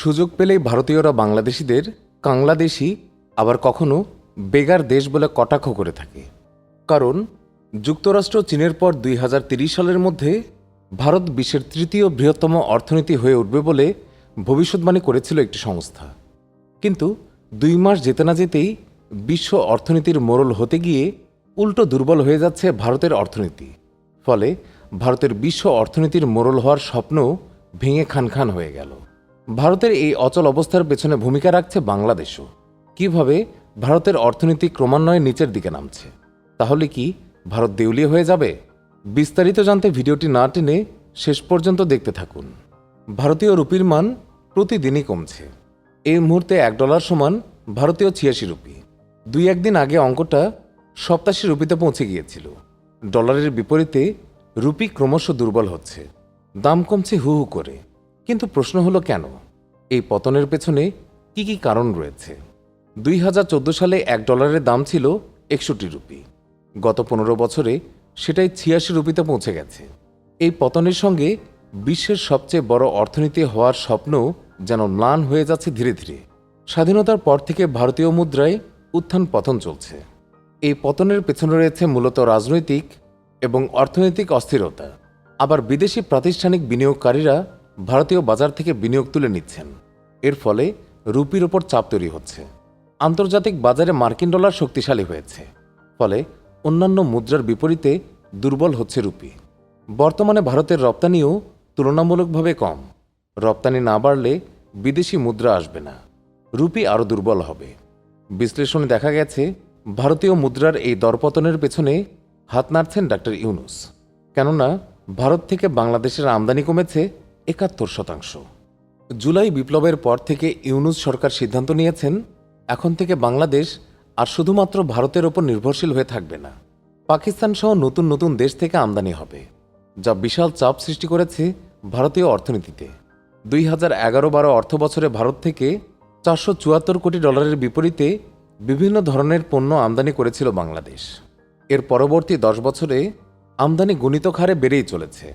সুযোগ পেলেই ভারতীয়রা বাংলাদেশিদের কাংলাদেশি, আবার কখনো বেগার দেশ বলে কটাক্ষ করে থাকে। কারণ যুক্তরাষ্ট্র চীনের পর দুই সালের মধ্যে ভারত বিশ্বের তৃতীয় বৃহত্তম অর্থনীতি হয়ে উঠবে বলে ভবিষ্যৎবাণী করেছিল একটি সংস্থা। কিন্তু দুই মাস যেতে না যেতেই বিশ্ব অর্থনীতির মোড়ল হতে গিয়ে উল্টো দুর্বল হয়ে যাচ্ছে ভারতের অর্থনীতি। ফলে ভারতের বিশ্ব অর্থনীতির মোড়ল হওয়ার স্বপ্ন ভেঙে খান খান হয়ে গেল। ভারতের এই অচল অবস্থার পেছনে ভূমিকা রাখছে বাংলাদেশও। কীভাবে ভারতের অর্থনীতি ক্রমান্বয়ে নিচের দিকে নামছে? তাহলে কি ভারত দেউলিয়া হয়ে যাবে? বিস্তারিত জানতে ভিডিওটি না টেনে শেষ পর্যন্ত দেখতে থাকুন। ভারতীয় রুপির মান প্রতিদিনই কমছে। এই মুহূর্তে এক ডলার সমান ভারতীয় ছিয়াশি রুপি। দুই একদিন আগে অঙ্কটা সপ্তাশি রুপিতে পৌঁছে গিয়েছিল। ডলারের বিপরীতে রুপি ক্রমশ দুর্বল হচ্ছে। দাম কমছে হু হু করে। কিন্তু প্রশ্ন হলো কেন? এই পতনের পেছনে কি কি কারণ রয়েছে? দুই হাজার চোদ্দ সালে এক ডলারের দাম ছিল একষট্টি রুপি। গত পনেরো বছরে সেটাই ছিয়াশি রুপিতে পৌঁছে গেছে। এই পতনের সঙ্গে বিশ্বের সবচেয়ে বড় অর্থনীতি হওয়ার স্বপ্ন যেন ম্লান হয়ে যাচ্ছে ধীরে ধীরে। স্বাধীনতার পর থেকে ভারতীয় মুদ্রায় উত্থান পতন চলছে। এই পতনের পেছনে রয়েছে মূলত রাজনৈতিক এবং অর্থনৈতিক অস্থিরতা। আবার বিদেশি প্রাতিষ্ঠানিক বিনিয়োগকারীরা ভারতীয় বাজার থেকে বিনিয়োগ তুলে নিচ্ছেন। এর ফলে রুপির ওপর চাপ তৈরি হচ্ছে। আন্তর্জাতিক বাজারে মার্কিন ডলার শক্তিশালী হয়েছে। ফলে অন্যান্য মুদ্রার বিপরীতে দুর্বল হচ্ছে রুপি। বর্তমানে ভারতের রপ্তানিও তুলনামূলকভাবে কম। রপ্তানি না বাড়লে বিদেশি মুদ্রা আসবে না। রুপি আরও দুর্বল হবে। বিশ্লেষণে দেখা গেছে, ভারতীয় মুদ্রার এই দরপতনের পেছনে হাত নাড়ছেন ডাক্তার ইউনুস। কেননা, ভারত থেকে বাংলাদেশের আমদানি কমেছে একাত্তর শতাংশ। জুলাই বিপ্লবের পর থেকে ইউনুস সরকার সিদ্ধান্ত নিয়েছেন, এখন থেকে বাংলাদেশ আর শুধুমাত্র ভারতের ওপর নির্ভরশীল হয়ে থাকবে না। পাকিস্তান সহ নতুন নতুন দেশ থেকে আমদানি হবে, যা বিশাল চাপ সৃষ্টি করেছে ভারতীয় অর্থনীতিতে। দুই হাজার এগারো বারো অর্থ বছরে ভারত থেকে চারশো চুয়াত্তর কোটি ডলারের বিপরীতে বিভিন্ন ধরনের পণ্য আমদানি করেছিল বাংলাদেশ। এর পরবর্তী দশ বছরে আমদানি গুণিতক হারে বেড়েই চলেছে।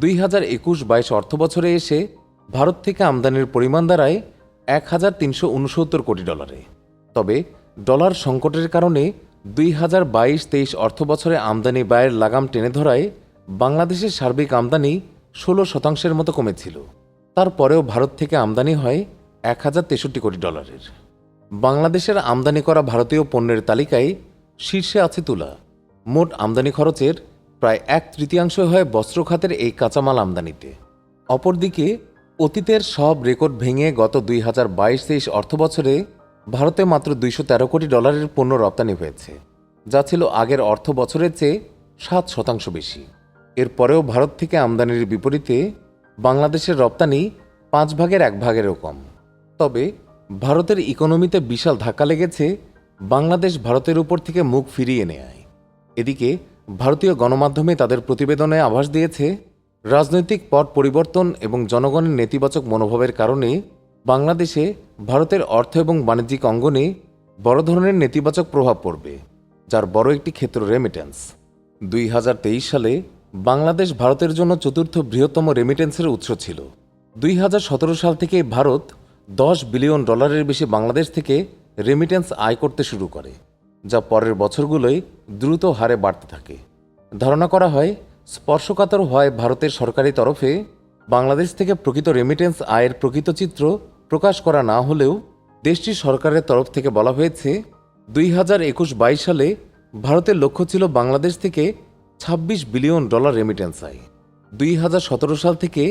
দুই হাজার একুশ বাইশ অর্থ বছরে এসে ভারত থেকে আমদানির পরিমাণ দাঁড়ায় এক হাজার তিনশো উনসত্তর কোটি ডলারে। তবে ডলার সংকটের কারণে দুই হাজার বাইশ তেইশ অর্থ বছরে আমদানি ব্যয়ের লাগাম টেনে ধরায় বাংলাদেশের সার্বিক আমদানি ষোলো শতাংশের মতো কমেছিল। তারপরেও ভারত থেকে আমদানি হয় এক হাজার তেষট্টি কোটি ডলারের। বাংলাদেশের আমদানি করা ভারতীয় পণ্যের তালিকায় শীর্ষে আছে তুলা। মোট আমদানি খরচের প্রায় এক তৃতীয়াংশ হয় বস্ত্র খাতের এই কাঁচামাল আমদানিতে। অপরদিকে, অতীতের সব রেকর্ড ভেঙে গত দুই হাজার বাইশ তেইশ অর্থ বছরে ভারতে মাত্র দুইশো তেরো কোটি ডলারের পণ্য রপ্তানি হয়েছে, যা ছিল আগের অর্থ বছরের চেয়ে সাত শতাংশ বেশি। এরপরেও ভারত থেকে আমদানির বিপরীতে বাংলাদেশের রপ্তানি পাঁচ ভাগের এক ভাগেরও কম। তবে ভারতের ইকোনমিতে বিশাল ধাক্কা লেগেছে বাংলাদেশ ভারতের উপর থেকে মুখ ফিরিয়ে নেয় এদিকে ভারতীয় গণমাধ্যমে তাদের প্রতিবেদনে আভাস দিয়েছে, রাজনৈতিক পট পরিবর্তন এবং জনগণের নেতিবাচক মনোভাবের কারণে বাংলাদেশে ভারতের অর্থ এবং বাণিজ্যিক অঙ্গনে বড় ধরনের নেতিবাচক প্রভাব পড়বে, যার বড় একটি ক্ষেত্র রেমিটেন্স দুই হাজার তেইশ সালে বাংলাদেশ ভারতের জন্য চতুর্থ বৃহত্তম রেমিটেন্সের উৎস ছিল। দুই হাজার সতেরো সাল থেকে ভারত দশ বিলিয়ন ডলারের বেশি বাংলাদেশ থেকে রেমিটেন্স আয় করতে শুরু করে। যা পরের বছরগুলোয় দ্রুত হারে বাড়তে থাকে। ধারণা করা হয়, স্পর্শকাতর হয় ভারতের সরকারি তরফে বাংলাদেশ থেকে প্রকৃত রেমিটেন্স আয়ের প্রকৃত চিত্র প্রকাশ করা না হলেও দেশটির সরকারের তরফ থেকে বলা হয়েছে, দুই হাজার একুশ বাইশ সালে ভারতের লক্ষ্য ছিল বাংলাদেশ থেকে ২৬ বিলিয়ন ডলার রেমিটেন্স আয়। দুই হাজার সতেরো সাল থেকে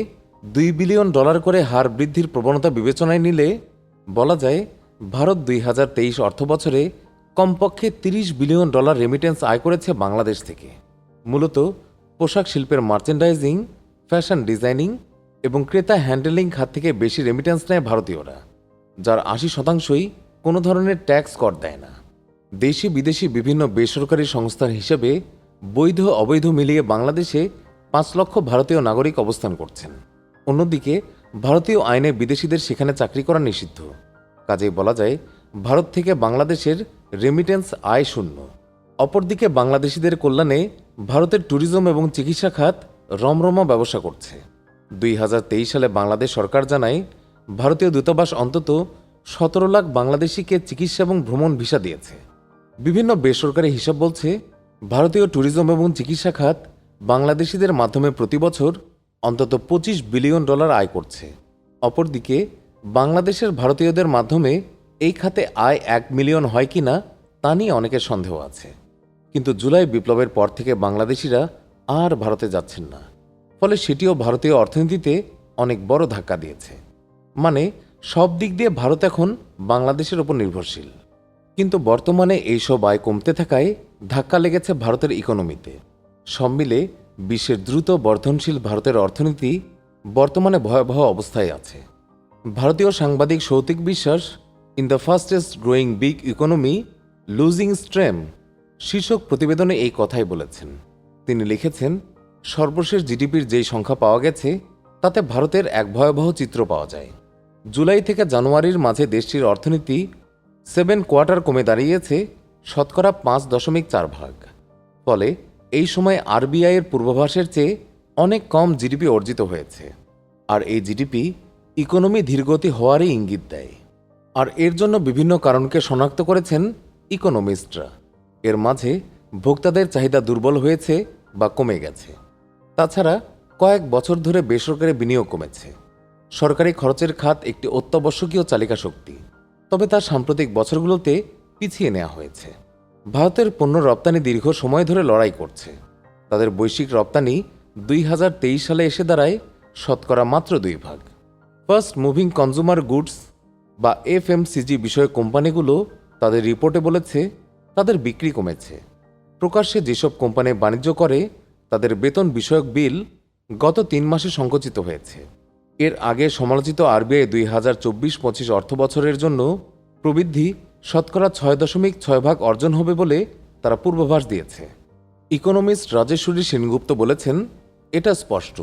দুই বিলিয়ন ডলার করে হার বৃদ্ধির প্রবণতা বিবেচনায় নিলে বলা যায়, ভারত দুই হাজার তেইশ অর্থ বছরে কমপক্ষে তিরিশ বিলিয়ন ডলার রেমিটেন্স আয় করেছে বাংলাদেশ থেকে। মূলত পোশাক শিল্পের মার্চেন্ডাইজিং ফ্যাশন ডিজাইনিং এবং ক্রেতা হ্যান্ডেলিং খাত থেকে বেশি রেমিটেন্স নেয় ভারতীয়রা, যার আশি শতাংশই কোনো ধরনের ট্যাক্স কর দেয় না। দেশি বিদেশি বিভিন্ন বেসরকারি সংস্থার হিসেবে বৈধ অবৈধ মিলিয়ে বাংলাদেশে পাঁচ লক্ষ ভারতীয় নাগরিক অবস্থান করছেন। অন্যদিকে, ভারতীয় আইনে বিদেশিদের সেখানে চাকরি করা নিষিদ্ধ। কাজেই বলা যায়, ভারত থেকে বাংলাদেশের রেমিটেন্স আয় শূন্য। অপরদিকে বাংলাদেশিদের কল্যাণে ভারতের ট্যুরিজম এবং চিকিৎসা খাত রমরমা ব্যবসা করছে। দুই হাজার তেইশ সালে বাংলাদেশ সরকার জানায়, ভারতীয় দূতাবাস অন্তত সতেরো লাখ বাংলাদেশিকে চিকিৎসা এবং ভ্রমণ ভিসা দিয়েছে। বিভিন্ন বেসরকারি হিসাব বলছে, ভারতীয় ট্যুরিজম এবং চিকিৎসা খাত বাংলাদেশিদের মাধ্যমে প্রতি বছর অন্তত পঁচিশ বিলিয়ন ডলার আয় করছে। অপরদিকে বাংলাদেশের ভারতীয়দের মাধ্যমে এই খাতে আয় এক মিলিয়ন হয় কিনা তা নিয়ে অনেকের সন্দেহ আছে। কিন্তু জুলাই বিপ্লবের পর থেকে বাংলাদেশিরা আর ভারতে যাচ্ছেন না। ফলে সেটিও ভারতীয় অর্থনীতিতে অনেক বড় ধাক্কা দিয়েছে। মানে সব দিক দিয়ে ভারত এখন বাংলাদেশের ওপর নির্ভরশীল। কিন্তু বর্তমানে এইসব আয় কমতে থাকায় ধাক্কা লেগেছে ভারতের ইকোনমিতে। সব মিলে বিশ্বের দ্রুত বর্ধনশীল ভারতের অর্থনীতি বর্তমানে ভয়াবহ অবস্থায় আছে। ভারতীয় সাংবাদিক Soutik Biswas in the fastest growing big economy losing steam শীর্ষক প্রতিবেদনে এই কথাই বলেছেন। তিনি লিখেছেন, সর্বশেষ জিডিপির যেই সংখ্যা পাওয়া গেছে, তাতে ভারতের এক ভয়াবহ চিত্র পাওয়া যায়। জুলাই থেকে জানুয়ারির মাঝে দেশটির অর্থনীতি সেভেন কোয়ার্টার কমে দাঁড়িয়েছে, শতকরা পাঁচ দশমিক চার ভাগ। ফলে এই সময় আরবিআইয়ের পূর্বাভাসের চেয়ে অনেক কম জিডিপি অর্জিত হয়েছে। আর এই জিডিপি ইকোনমি ধীরগতি হওয়ারই ইঙ্গিত দেয়। আর এর জন্য বিভিন্ন কারণকে শনাক্ত করেছেন ইকোনমিস্টরা। এর মাঝে ভোক্তাদের চাহিদা দুর্বল হয়েছে বা কমে গেছে। তাছাড়া কয়েক বছর ধরে বেসরকারি বিনিয়োগ কমেছে। সরকারি খরচের খাত একটি অত্যাবশ্যকীয় চালিকা শক্তি। তবে তা সাম্প্রতিক বছরগুলোতে পিছিয়ে নেওয়া হয়েছে। ভারতের পণ্য রপ্তানি দীর্ঘ সময় ধরে লড়াই করছে। তাদের বৈশ্বিক রপ্তানি দুই হাজার তেইশ সালে এসে দাঁড়ায় শতকরা মাত্র দুই ভাগ। ফার্স্ট মুভিং কনজুমার গুডস বা এফএমসিজি বিষয়ক কোম্পানিগুলো তাদের রিপোর্টে বলেছে, তাদের বিক্রি কমেছে। প্রকাশ্যে যেসব কোম্পানি বাণিজ্য করে, তাদের বেতন বিষয়ক বিল গত তিন মাসে সংকুচিত হয়েছে। এর আগে সমালোচিত আরবিআই দুই হাজার চব্বিশ পঁচিশ অর্থ বছরের জন্য প্রবৃদ্ধি শতকরা ছয় দশমিক ছয় ভাগ অর্জন হবে বলে তারা পূর্বাভাস দিয়েছে। ইকোনমিস্ট রাজেশ্বরী সেনগুপ্ত বলেছেন, এটা স্পষ্ট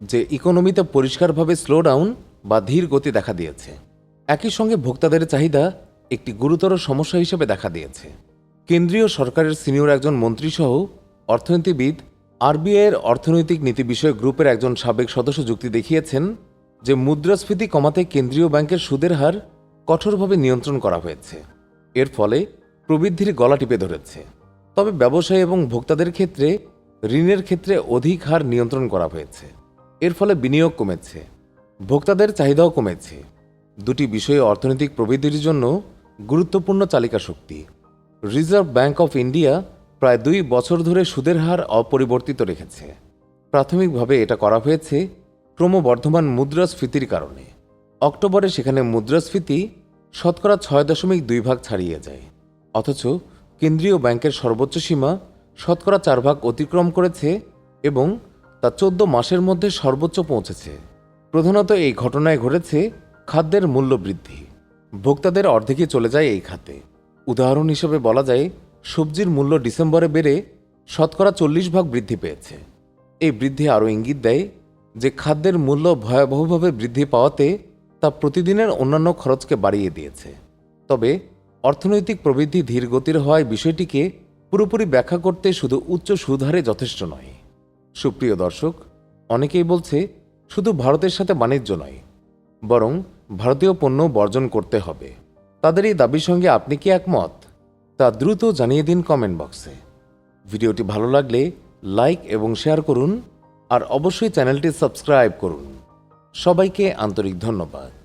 যে ইকোনমিতে পরিষ্কারভাবে স্লোডাউন বা ধীর গতি দেখা দিয়েছে। একই সঙ্গে ভোক্তাদের চাহিদা একটি গুরুতর সমস্যা হিসেবে দেখা দিয়েছে। কেন্দ্রীয় সরকারের সিনিয়র একজন মন্ত্রীসহ অর্থনীতিবিদ আরবিআইয়ের অর্থনৈতিক নীতি বিষয়ক গ্রুপের একজন সাবেক সদস্য যুক্তি দেখিয়েছেন যে মুদ্রাস্ফীতি কমাতে কেন্দ্রীয় ব্যাংকের সুদের হার কঠোরভাবে নিয়ন্ত্রণ করা হয়েছে। এর ফলে প্রবৃদ্ধির গলা টিপে ধরেছে। তবে ব্যবসায়ী এবং ভোক্তাদের ক্ষেত্রে ঋণের ক্ষেত্রে অধিক হার নিয়ন্ত্রণ করা হয়েছে। এর ফলে বিনিয়োগ কমেছে। ভোক্তাদের চাহিদাও কমেছে। দুটি বিষয়ে অর্থনৈতিক প্রবৃদ্ধির জন্য গুরুত্বপূর্ণ চালিকা শক্তি। রিজার্ভ ব্যাংক অফ ইন্ডিয়া প্রায় দুই বছর ধরে সুদের হার অপরিবর্তিত রেখেছে। প্রাথমিকভাবে এটা করা হয়েছে ক্রমবর্ধমান মুদ্রাস্ফীতির কারণে। অক্টোবরে সেখানে মুদ্রাস্ফীতি শতকরা ছয় দশমিক দুই ভাগ ছাড়িয়ে যায়। অথচ কেন্দ্রীয় ব্যাংকের সর্বোচ্চ সীমা শতকরা চার ভাগ অতিক্রম করেছে এবং তা চোদ্দ মাসের মধ্যে সর্বোচ্চ পৌঁছেছে। প্রধানত এই ঘটনায় ঘটেছে খাদ্যের মূল্য বৃদ্ধি। ভোক্তাদের অর্ধেকই চলে যায় এই খাতে। উদাহরণ হিসেবে বলা যায়, সবজির মূল্য ডিসেম্বরে বেড়ে শতকরা চল্লিশ ভাগ বৃদ্ধি পেয়েছে। এই বৃদ্ধি আরও ইঙ্গিত দেয় যে খাদ্যের মূল্য ভয়াবহভাবে বৃদ্ধি পাওয়াতে তা প্রতিদিনের অন্যান্য খরচকে বাড়িয়ে দিয়েছে। তবে অর্থনৈতিক প্রবৃদ্ধি ধীর গতির হওয়ায় বিষয়টিকে পুরোপুরি ব্যাখ্যা করতে শুধু উচ্চ সুদহারে যথেষ্ট নয়। সুপ্রিয় দর্শক, অনেকেই বলছে, শুধু ভারতের সাথে বাণিজ্য নয়, বরং ভারতীয় পণ্য বর্জন করতে হবে। তাদের এই দাবির সঙ্গে আপনি কি একমত? তা দ্রুত জানিয়ে দিন কমেন্ট বক্সে ভিডিওটি ভালো লাগলে লাইক এবং শেয়ার করুন, আর অবশ্যই চ্যানেলটি সাবস্ক্রাইব করুন। সবাইকে আন্তরিক ধন্যবাদ।